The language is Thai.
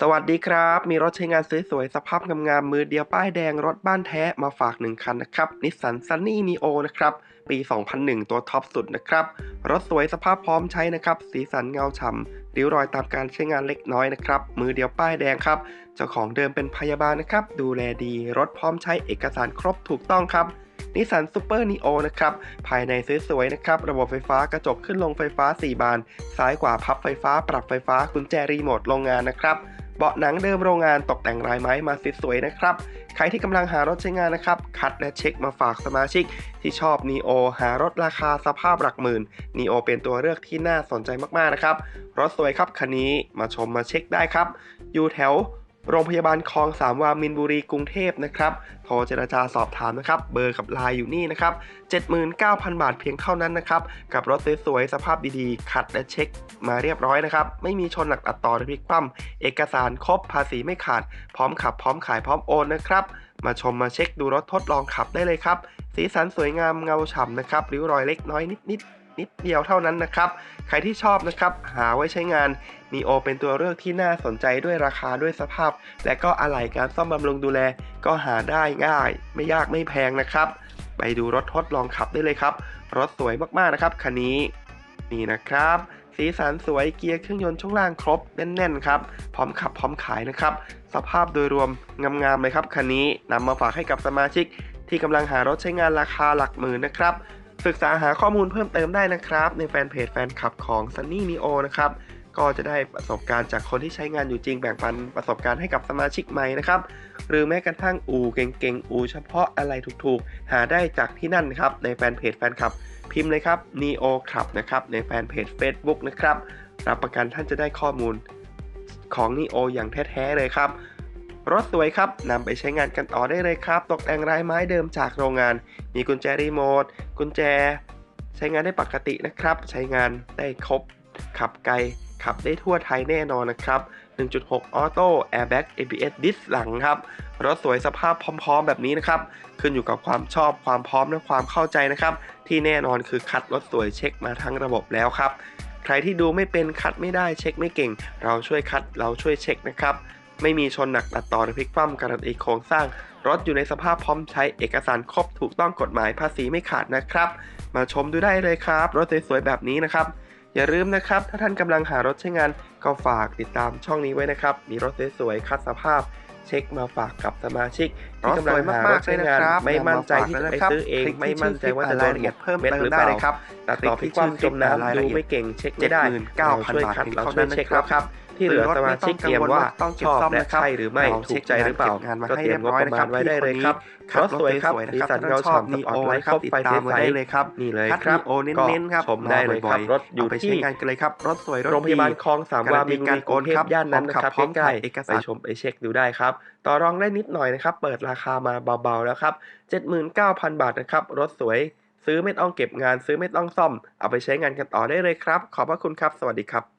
สวัสดีครับ มีรถใช้งานสวยๆ สภาพงามๆ มือเดียวป้ายแดงรถบ้านแท้มาฝาก 1 คันนะครับนิสสันซันนี่นีโอนะครับ ปี 2001 ตัวท็อปสุดนะครับ รถสวยสภาพพร้อมใช้นะครับ สีสันเงาฉ่ำริ้วรอยตามการใช้งานเล็กน้อยนะครับ มือเดียวป้ายแดงครับ เจ้าของเดิมเป็นพยาบาลนะครับ ดูแลดี รถพร้อมใช้เอกสารครบถูกต้องครับนิสสันซูเปอร์นีโอนะครับ ภายในสวยๆนะครับ ระบบไฟฟ้ากระจกขึ้นลงไฟฟ้า 4 บาน ซ้ายขวาพับไฟฟ้า ปรับไฟฟ้ากุญแจรีโมทโรงงานนะครับ เบาะหนังเดิมโรงงานตกแต่งลายไม้มาสวยๆนะครับ ใครที่กำลังหารถใช้งานนะครับ คัดและเช็คมาฝากสมาชิก ที่ชอบ n ีโอหารถราคาสภาพหลักหมื่น n ีโอเป็นตัวเลือกที่น่าสนใจมากๆนะครับ รถสวยครับคันนี้มาชมมาเช็คได้ครับ อยู่แถว โรงพยาบาลคลองสามวามินบุรีกรุงเทพนะครับโทรเจรจาสอบถามนะครับ เบอร์กับไลน์อยู่นี่นะครับ 79,000 บาทเพียงเท่านั้นนะครับ กับรถสวยๆ สภาพดีๆ ขัดและเช็คมาเรียบร้อยนะครับ ไม่มีชนหนักตัดต่อหรือพลิกคว่ำเอกสารครบภาษีไม่ขาด พร้อมขับพร้อมขายพร้อมโอนนะครับ มาชมมาเช็คดูรถทดลองขับได้เลยครับ สีสันสวยงามเงาฉ่ำนะครับริ้วรอยเล็กน้อยนิดนิดๆ นิดเดียวเท่านั้นนะครับ ใครที่ชอบนะครับหาไว้ใช้งาน n ีโอเป็นตัวเลือกที่น่าสนใจด้วยราคาด้วยสภาพ และก็อะไหล่การซ่อมบำรุงดูแล ก็หาได้ง่าย ไม่ยากไม่แพงนะครับ ไปดูรถทดลองขับได้เลยครับ รถสวยมากๆนะครับคันนี้นี่นะครับสีสันสวยเกียร์เครื่องยนต์ช่วงล่างครบแน่นๆครับ พร้อมขับพร้อมขายนะครับ สภาพโดยรวมงามๆเลยครับคันนี้นำมาฝากให้กับสมาชิก ที่กำลังหารถใช้งานราคาหลักหมื่นนะครับ ศึกษาหาข้อมูลเพิ่มเติมได้นะครับ ในแฟนเพจแฟนคลับของ Sunny Neo นะครับก็จะได้ประสบการณ์จากคนที่ใช้งานอยู่จริงแบ่งปันประสบการณ์ให้กับสมาชิกใหม่นะครับ หรือแม้กระทั่งอูเก่งๆ อูเฉพาะอะไรถูกๆ หาได้จากที่นั่นนะครับ ในแฟนเพจแฟนคลับ พิมพ์เลยครับ Neo Club นะครับในแฟนเพจ Facebook นะครับ รับประกันท่านจะได้ข้อมูลของ Neo อย่างแท้ ๆ เลยครับ รถสวยครับนำไปใช้งานกันต่อได้เลยครับ ตกแต่งลายไม้เดิมจากโรงงาน มีกุญแจรีโมท กุญแจ ใช้งานได้ปกตินะครับ ใช้งานได้ครบ ขับไกล ขับได้ทั่วไทยแน่นอนนะครับ 1.6 ออโต้แอร์แบ็ก ABS ดิสหลังครับ รถสวยสภาพพร้อมๆ แบบนี้นะครับ ขึ้นอยู่กับความชอบความพร้อมและความเข้าใจนะครับ ที่แน่นอนคือคัดรถสวยเช็คมาทั้งระบบแล้วครับ ใครที่ดูไม่เป็นคัดไม่ได้เช็คไม่เก่ง เราช่วยคัดเราช่วยเช็คนะครับ ไม่มีชนหนักตัดต่อหรือพลิกคว่ำการันตีโครงสร้าง รถอยู่ในสภาพพร้อมใช้เอกสารครบถูกต้องกฎหมายภาษีไม่ขาดนะครับ มาชมดูได้เลยครับ รถสวยๆแบบนี้นะครับ อย่าลืมนะครับ ถ้าท่านกำลังหารถใช้งานก็ฝากติดตามช่องนี้ไว้นะครับ มีรถสวยๆคัดสภาพเช็คมาฝากกับสมาชิกที่กำลังหารถใช้งานไม่มั่นใจที่จะไปซื้อเองไม่มั่นใจว่าจะโดนเอียดเพิ่มเม็ดหรือเปล่าครับตัดต่อพลิกคว่ำจมน้ำดูไม่เก่งเช็คไม่ได้เราช่วยคัดเราช่วยเช็คแล้วครับ ที่เหลือสมาชิกเตรียมว่าต้องชอบและใช่หรือไม่ถูกใจหรือเปล่าก็เตรียมงบประมาณไว้ได้เลยครับรถสวยครับสีสันเราชอบนีโอไลท์ครับไฟใสๆเลยครับนี่เลยครับโอเน้นๆครับชมได้เลยครับรถอยู่ไปที่ใช้งานกันเลยครับรถสวยรถโรงพยาบาลดีคลองสามวามินบุรีกรุงเทพย่านนั้นนะครับพร้อมใกขัล้บเอกๆสารไปชมไปเช็คดูได้ครับต่อรองได้นิดหน่อยนะครับ เปิดราคามาเบาๆแล้วครับ79,000 บาทนะครับ รถสวย ซื้อไม่ต้องเก็บงาน ซื้อไม่ต้องซ่อม เอาไปใช้งานกันต่อได้เลยครับ ขอบพระคุณครับ สวัสดีครับ